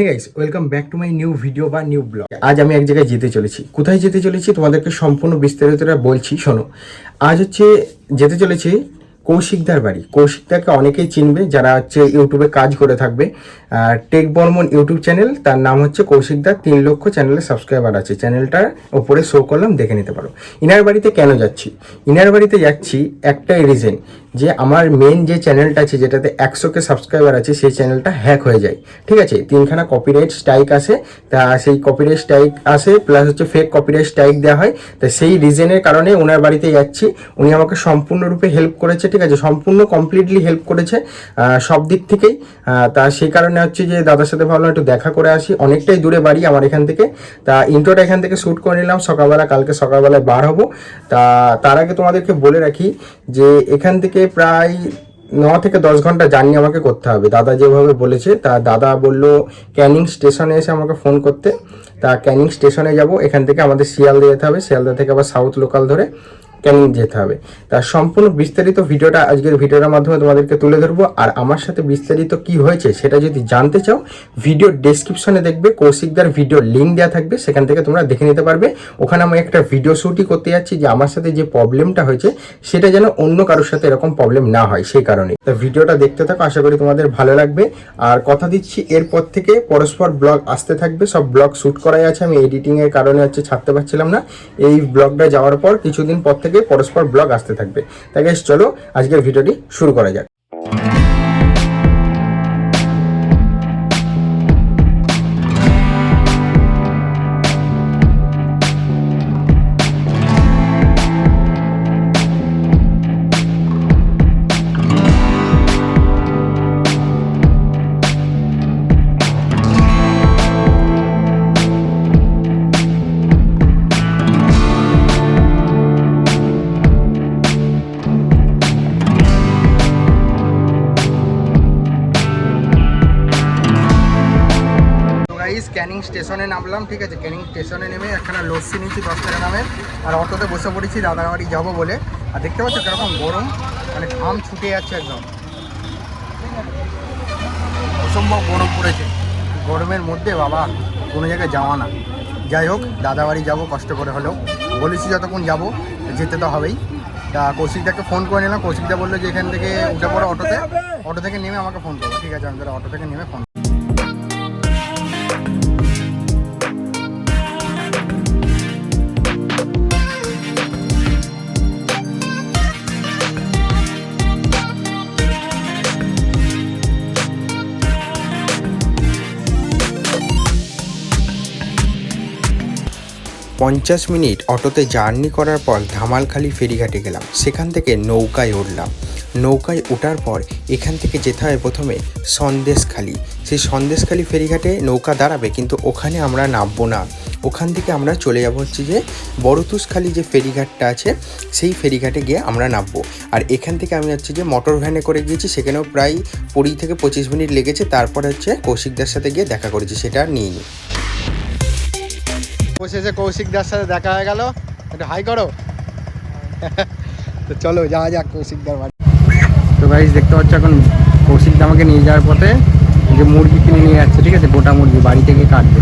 Hey guys welcome back to my new video বা new vlog আজ আমি এক জায়গায় যেতে চলেছি। কোথায় যেতে চলেছি? তোমাদেরকে সম্পূর্ণ বিস্তারিতটা বলছি, শোনো। আজ হচ্ছে যেতে চলেছি কৌশিকদার বাড়ি। কৌশিকদাকে অনেকেই চিনবে যারা হচ্ছে ইউটিউবে কাজ করে থাকবে। টেক বর্মন ইউটিউব চ্যানেল, তার নাম হচ্ছে কৌশিকদার। তিন লক্ষ চ্যানেলে সাবস্ক্রাইবার আছে। চ্যানেলটার ওপরে শো করলাম দেখে নিতে পারো। ইনার বাড়িতে কেন যাচ্ছি? ইনার বাড়িতে যাচ্ছি একটাই রিজন যে আমার মেন যে চ্যানেলটা আছে, যেটাতে একশোকে সাবস্ক্রাইবার আছে, সেই চ্যানেলটা হ্যাক হয়ে যায়। ঠিক আছে? তিনখানা কপিরাইট স্ট্রাইক আসে। তা সেই কপিরাইট স্ট্রাইক আসে প্লাস হচ্ছে ফেক কপিরাইট স্ট্রাইক দেওয়া হয়। তা সেই রিজনের কারণে ওনার বাড়িতে যাচ্ছি। উনি আমাকে সম্পূর্ণরূপে হেল্প করেছে ঠিক আছে, সম্পূর্ণ কমপ্লিটলি হেল্প করেছে সব দিক থেকেই। তা সেই কারণে হচ্ছে যে দাদার সাথে ভাবলাম একটু দেখা করে আসি। অনেকটাই দূরে বাড়ি আমার এখান থেকে। তা ইন্ট্রোটা এখান থেকে শ্যুট করে নিলাম, সকালবেলা, কালকে সকালবেলায় বার হব। তা তার আগে তোমাদেরকে বলে রাখি যে এখান থেকে প্রায় ন থেকে দশ ঘণ্টা জার্নি আমাকে করতে হবে। দাদা যেভাবে বলেছে, তা দাদা বলল ক্যানিং স্টেশনে এসে আমাকে ফোন করতে। তা ক্যানিং স্টেশনে যাব, এখান থেকে আমাদের শিয়ালদা যেতে হবে। শিয়ালদা থেকে আবার সাউথ লোকাল ধরে। ক্যানিং যেতে হবে? তার সম্পূর্ণ বিস্তারিত ভিডিওটা আজকের ভিডিওটার মাধ্যমে তোমাদেরকে তুলে ধরবো। আর আমার সাথে বিস্তারিত কি হয়েছে সেটা যদি জানতে চাও, ভিডিও ডেসক্রিপশনে দেখবে, কৌশিকদার ভিডিও লিঙ্ক দেওয়া থাকবে, সেখান থেকে তোমরা দেখে নিতে পারবে। ওখানে আমি একটা ভিডিও শ্যুটই করতে যাচ্ছি যে আমার সাথে যে প্রবলেমটা হয়েছে, সেটা যেন অন্য কারোর সাথে এরকম প্রবলেম না হয় সেই কারণে। তো ভিডিওটা দেখতে থাকো, আশা করি তোমাদের ভালো লাগবে। আর কথা দিচ্ছি, এরপর থেকে পরস্পর ব্লগ আসতে থাকবে। সব ব্লগ শ্যুট করাই আছে, আমি এডিটিংয়ের কারণে হচ্ছে ছাড়তে পারছিলাম না। এই ব্লগটা যাওয়ার পর কিছুদিন পর থেকে পরস্পর ব্লগ আসতে থাকবে। তাই গাইস চলো আজকের ভিডিওটি শুরু করা যাক। স্টেশনে নামলাম, ঠিক আছে? ক্যানিং স্টেশনে নেমে একখানা লস্যি নিয়েছি দশ টাকা দামের, আর অটোতে বসে পড়েছি, দাদার বাড়ি যাব বলে। আর দেখতে পাচ্ছ কেরকম গরম মানে ঘাম ছুটে যাচ্ছে একদম। অসম্ভব গরম পড়েছে। গরমের মধ্যে বাবা, কোনো জায়গায় যাওয়া না। যাই হোক দাদা বাড়ি যাব, কষ্ট করে হলেও। বলেছি যতক্ষণ যাব, যেতে তো হবেই। তা কৌশিকদাকে ফোন করে নিলাম, কৌশিকদা বলল যে এখান থেকে উঠে পড়ো অটোতে। অটো থেকে নেমে আমাকে ফোন করব ঠিক আছে? আমি তাহলে অটো থেকে নেমে ফোন পঞ্চাশ মিনিট অটোতে জার্নি করার পর ধামালখালি ফেরিঘাটে গেলাম। সেখান থেকে নৌকায় উঠলাম। নৌকায় ওঠার পর এখান থেকে যেতে হয় প্রথমে সন্দেশখালি। সেই সন্দেশখালি ফেরিঘাটে নৌকা দাঁড়াবে, কিন্তু ওখানে আমরা নামবো না। ওখান থেকে আমরা চলে যাব হচ্ছে যে বড়তুসখালি যে ফেরিঘাটটা আছে, সেই ফেরিঘাটে গিয়ে আমরা নামবো। আর এখান থেকে আমি হচ্ছে যে মোটর ভ্যানে করে গিয়েছি, সেখানেও প্রায় কুড়ি থেকে পঁচিশ মিনিট লেগেছে। তারপর হচ্ছে কৌশিকদার সাথে গিয়ে দেখা করেছি, সেটা নিয়ে নিইনি। অবশেষে কৌশিকদার সাথে দেখা হয়ে গেল। একটু হাই করো। তো চলো, যাওয়া যাক কৌশিকদার বাড়ি। তো গাইজ দেখতে পাচ্ছ এখন কৌশিকদা আমাকে নিয়ে যাওয়ার পথে, যে মুরগি কিনে নিয়ে যাচ্ছে, ঠিক আছে? গোটা মুরগি বাড়ি থেকে কাটবে।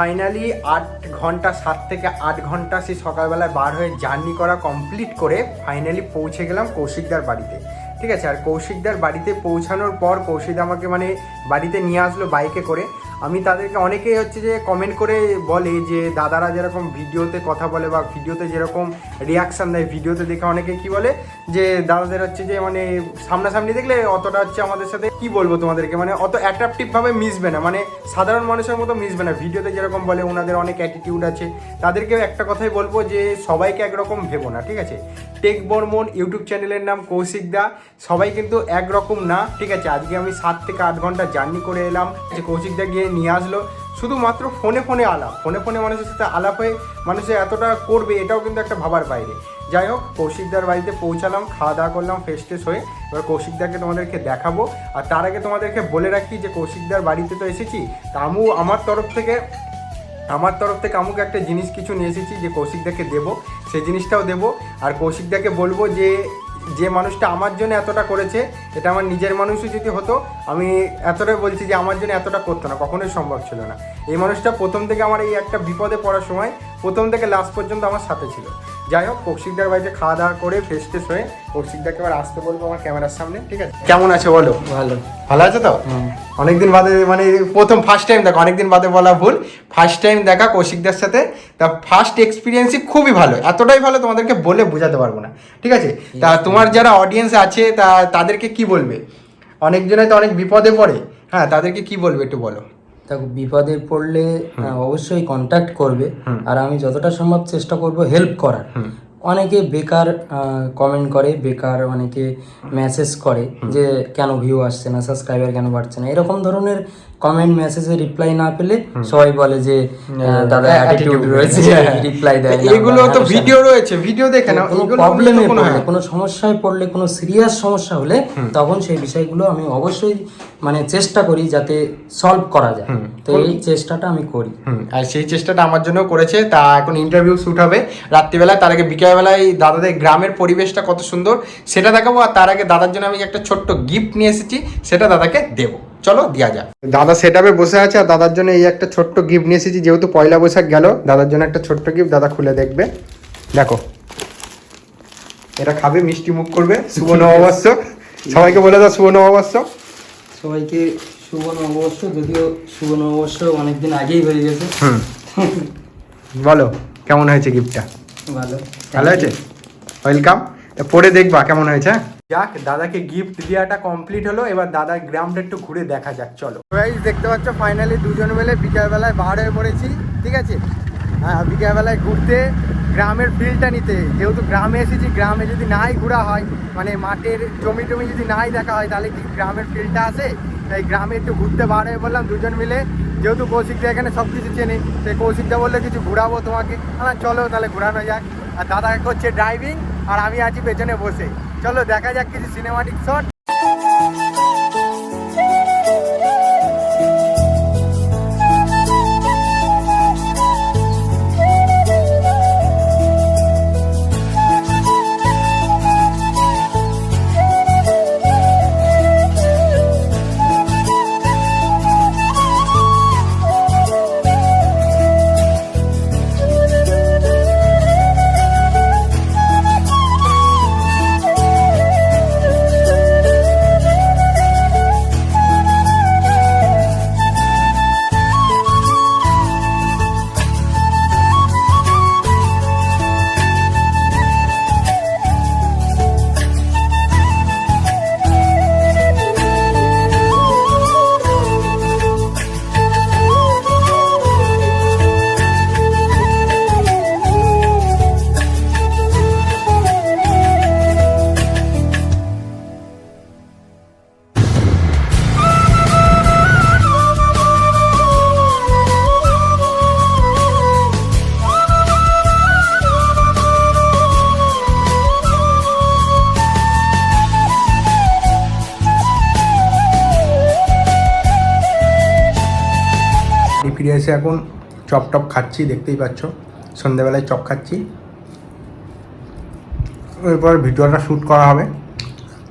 ফাইনালি আট ঘণ্টা সাত থেকে আট ঘণ্টা সে সকালবেলায় বার হয়ে জার্নি করা কমপ্লিট করে ফাইনালি পৌঁছে গেলাম কৌশিকদার বাড়িতে। ঠিক আছে? আর কৌশিকদার বাড়িতে পৌঁছানোর পর কৌশিক আমাকে মানে বাড়িতে নিয়ে আসলো বাইকে করে। আমি তাদেরকে অনেকেই হচ্ছে যে কমেন্ট করে বলে যে দাদারা যেরকম ভিডিওতে কথা বলে বা ভিডিওতে যেরকম রিয়াকশান দেয় ভিডিওতে দেখে অনেকে কি বলে যে দাদাদের হচ্ছে যে মানে সামনাসামনি দেখলে অতটা হচ্ছে আমাদের সাথে কি বলব তোমাদেরকে? মানে অত অ্যাট্রাকটিভ ভাবে মিশবে না। মানে সাধারণ মানুষের মতো মিশবে না। ভিডিওতে যেরকম বলে ওনাদের অনেক অ্যাটিটিউড আছে। তাদেরকেও একটা কথাই বলব যে সবাইকে একরকম ভেবো না, ঠিক আছে? টেক বর্মন ইউটিউব চ্যানেলের নাম কৌশিক দা। সবাই কিন্তু একরকম না, ঠিক আছে? আজকে আমি সাত থেকে আট ঘণ্টা জার্নি করে এলাম। যে কৌশিক দা গিয়ে নিয়ে আসলো। শুধুমাত্র ফোনে ফোনে আলাপ। ফোনে ফোনে মানুষের সাথে আলাপ হয়ে মানুষের এতটা করবে, এটাও কিন্তু একটা ভাবার বাইরে। যাই হোক, কৌশিকদার বাড়িতে পৌঁছালাম, খাওয়া দাওয়া করলাম ফ্রেশ ট্রেশ হয়ে। এবার কৌশিকদাকে তোমাদেরকে দেখাবো। আর তার আগে তোমাদেরকে বলে রাখি যে, কৌশিকদার বাড়িতে তো এসেছি। তা আমু আমার তরফ থেকে, আমার তরফ থেকে আমুকে একটা জিনিস কিছু নিয়ে এসেছি যে কৌশিকদাকে দেবো। সেই জিনিসটাও দেবো। আর কৌশিকদাকে বলব যে যে মানুষটা আমার জন্য এতটা করেছে, এটা আমার নিজের মানুষও যদি হতো, আমি এতটাই বলছি যে আমার জন্য এতটা করতো না, কখনোই সম্ভব ছিল না। এই মানুষটা প্রথম থেকে আমার এই একটা বিপদে পড়ার সময়, প্রথম থেকে লাস্ট পর্যন্ত আমার সাথে ছিল। যাই হোক কৌশিকদার বাড়িতে খাওয়া দাওয়া করে ফ্রেশ ট্রেশ হয়ে কৌশিকদাকে এবার আসতে বলব আমার ক্যামেরার সামনে ঠিক আছে? কেমন আছে বলো? ভালো। ভালো আছে তো? অনেকদিন বাদে মানে প্রথম ফার্স্ট টাইম দেখো অনেকদিন বাদে বলা ভুল। ফার্স্ট টাইম দেখা কৌশিকদার সাথে তা ফার্স্ট এক্সপিরিয়েন্সই খুবই ভালো। এতটাই ভালো তোমাদেরকে বলে বোঝাতে পারব না ঠিক আছে? তা তোমার যারা অডিয়েন্স আছে তা তাদেরকে কি বলবে? অনেকজনে তো অনেক বিপদে পড়ে। হ্যাঁ তাদেরকে কি বলবে একটু বলো? দেখো বিপদে পড়লে অবশ্যই কন্ট্যাক্ট করবে। আর আমি যতটা সম্ভব চেষ্টা করব হেল্প করার। অনেকে বেকার কমেন্ট করে বেকার অনেকে মেসেজ করে যে কেন ভিউ আসছে না সাবস্ক্রাইবার কেন বাড়ছে না? এরকম ধরনের কমেন্ট মেসেজে রিপ্লাই না পেলে সবাই বলে যে দাদা অ্যাটিটিউড রয়েছে। রিপ্লাই দেয় এগুলো তো ভিডিও রয়েছে ভিডিও দেখে না কোনো প্রবলেমে কোনো- পড়লে কোনো সমস্যায় পড়লে কোনো সিরিয়াস সমস্যা হলে তখন সেই বিষয়গুলো আমি অবশ্যই মানে চেষ্টা করি যাতে সলভ করা যায়। তো এই চেষ্টাটা আমি করি। আর সেই চেষ্টাটা আমার জন্য করেছে। তা এখন ইন্টারভিউ শ্যুট হবে। রাত্রিবেলায় তার আগে বিকেলবেলায় দাদাদের গ্রামের পরিবেশটা কত সুন্দর সেটা দেখাবো। আর তার আগে দাদার জন্য আমি একটা ছোট্ট গিফট নিয়ে এসেছি সেটা দাদাকে দেবো। চলো দেওয়া যাক। দাদা সেটাপে বসে আছে আর দাদার জন্য এই একটা ছোট্ট গিফট নিয়ে এসেছি যেহেতু পয়লা বৈশাখ গেল দাদার জন্য একটা ছোট্ট গিফট দাদা খুলে দেখবে। দেখো। এটা খাবে মিষ্টি মুখ করবে শুভ নববর্ষ। সবাইকে বলে দাও শুভ নববর্ষ। সবাইকে শুভ নববর্ষ যদিও শুভ নববর্ষ অনেকদিন আগেই হয়ে গেছে। হুম। বলো কেমন হয়েছে গিফটটা ভালো। ভালো হয়েছে? ওয়েলকাম পরে দেখবা কেমন হয়েছে যাক, দাদাকে গিফট দেওয়াটা কমপ্লিট হলো, এবার দাদার গ্রামটা একটু ঘুরে দেখা যাক, চলো। গাইস দেখতে পাচ্ছ ফাইনালি দুজন মিলে বিকালবেলায় বার হয়ে পড়েছি, ঠিক আছে? হ্যাঁ বিকালবেলায় ঘুরতে গ্রামের ফিলটা নিতে। যেহেতু গ্রামে এসেছি, গ্রামে যদি নাই ঘোরা হয় মানে মাঠের জমি টমি যদি নাই দেখা হয়, তাহলে কি গ্রামের ফিলটা আসে তাই গ্রামে একটু ঘুরতে বার হয়ে বললাম দুজন মিলে। যেহেতু কৌশিকদা এখানে সব কিছু চেনে, তাই কৌশিকদা বললে কিছু ঘুরাবো তোমাকে। না চলো তাহলে ঘোরানো যাক। আর দাদা করছে ড্রাইভিং আর আমি আছি পেছনে বসে। চলো দেখা যাক কিছু সিনেমাটিক শট ফিরে এসে এখন চপ টপ খাচ্ছি, দেখতেই পাচ্ছ। সন্ধ্যেবেলায় চপ খাচ্ছি। এরপর ভিডিওটা শ্যুট করা হবে।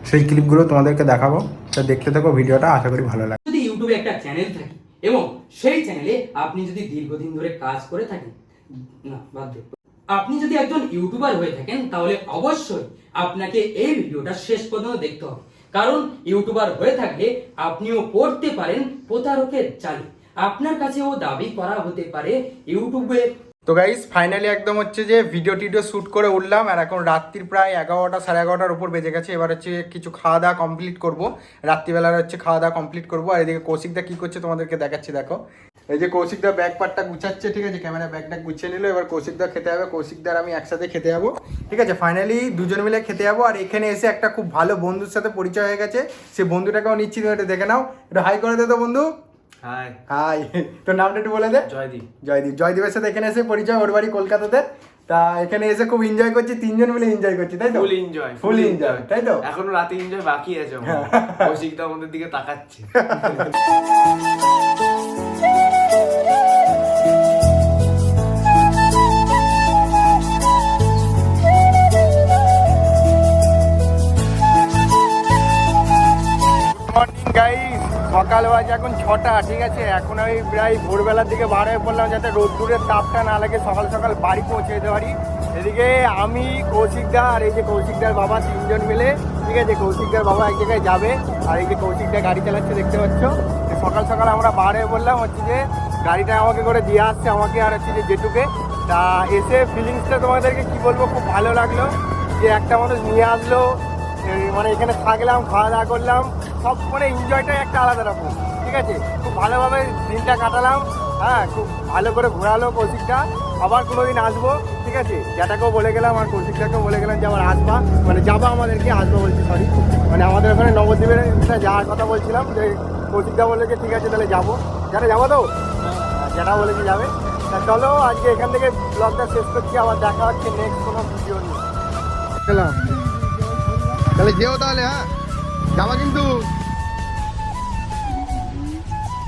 সেই ক্লিপগুলো তোমাদেরকে দেখাবো। তো দেখতে থাকো, ভিডিওটা, আশা করি ভালো লাগে যদি ইউটিউবে একটা চ্যানেল থাকে এবং সেই চ্যানেলে আপনি যদি দীর্ঘদিন ধরে কাজ করে থাকেন, না, বাদ দে। আপনি যদি একজন ইউটিউবার হয়ে থাকেন, তাহলে অবশ্যই আপনাকে এই ভিডিওটা শেষ পর্যন্ত দেখতে হবে। কারণ ইউটিউবার হয়ে থাকলে আপনিও পড়তে পারেন প্রতারকের জালে আপনার কাছেও দাবি করা হতে পারে ইউটিউবে। তো গাইস ফাইনালি একদম হচ্ছে যে ভিডিও টিডিও শ্যুট করে উঠলাম আর এখন রাত্রির প্রায় এগারোটা, সাড়ে এগারোটার উপর বেজে গেছে। এবার হচ্ছে কিছু খাওয়া দাওয়া কমপ্লিট করব। রাত্রিবেলার হচ্ছে খাওয়া দাওয়া কমপ্লিট করব। আর এদিকে কৌশিকদা কি করছে তোমাদেরকে দেখাচ্ছি, দেখো। এই যে কৌশিকদা ব্যাগ পাটটা গুছাচ্ছে, ঠিক আছে? ক্যামেরা ব্যাগটা গুছিয়ে নিল। এবার কৌশিকদা খেতে হবে কৌশিকদার আমি একসাথে খেতে যাব। ঠিক আছে? ফাইনালি দুজন মিলে খেতে যাব। আর এখানে এসে একটা খুব ভালো বন্ধুর সাথে পরিচয় হয়ে গেছে। সে বন্ধুটাকেও নিচ্ছি, তুমি একটু দেখে নাও। একটু হাই করে দে তো বন্ধু। হাই হাই তোর নামটা একটু বলে দে। জয়দীপ। জয়দীপ। জয়দীপের সাথে এখানে এসে পরিচয় ওর বাড়ি কলকাতাতে। তা এখানে এসে খুব এনজয় করছি তিনজন মিলে এনজয় করছি তাই তো? ফুল এনজয় ফুল এনজয় তাই তো? এখনও রাতে এনজয় বাকি আছে। কৌশিকদা আমাদের দিকে তাকাচ্ছে। গাইস সকাল বাজে এখন ছটা, ঠিক আছে? এখন আমি প্রায় ভোরবেলার দিকে বার হয়ে পড়লাম যাতে রোদ্দুরের তাপটা না লাগে, সকাল সকাল বাড়ি পৌঁছে যেতে পারি। এদিকে আমি কৌশিকদা আর এই যে কৌশিকদার বাবা তিনজন মিলে, ঠিক আছে? কৌশিকদার বাবা এক জায়গায় যাবে, আর এই যে কৌশিকদা গাড়ি চালাচ্ছে, দেখতে পাচ্ছ? সকাল সকাল আমরা বার হয়ে বললাম হচ্ছে যে গাড়িটা আমাকে করে দিয়ে আসছে, আমাকে আর হচ্ছে যে জেটুকে তা এসে ফিলিংসটা তোমাদেরকে কি বলব, খুব ভালো লাগল যে একটা মানুষ নিয়ে আসলো মানে এখানে থাকলাম খাওয়া দাওয়া করলাম। সব মানে এনজয়টাই একটা আলাদা রকম, ঠিক আছে? খুব ভালোভাবে দিনটা কাটালাম হ্যাঁ খুব ভালো করে ঘোরালো কৌশিকটা, আবার কোনোদিন আসব, ঠিক আছে? যেটাকেও বলে গেলাম, আর কৌশিকটাকেও বলে গেলাম যে আবার আসবা মানে যাবা আমাদেরকে, আসব বলছি সরি মানে আমাদের ওখানে নবদ্বীপের যাওয়ার কথা বলছিলাম, যে কৌশিকদা বলল যে ঠিক আছে, তাহলে যাব। যারা যাব তো? যেটা বলেছি যাবে। তা চলো, আজকে এখান থেকে ব্লগটা শেষ করছি, আবার দেখা হচ্ছে নেক্সট কোনো ভিডিও নিয়ে। তাহলে যেও তাহলে হ্যাঁ? যাবা কিন্তু।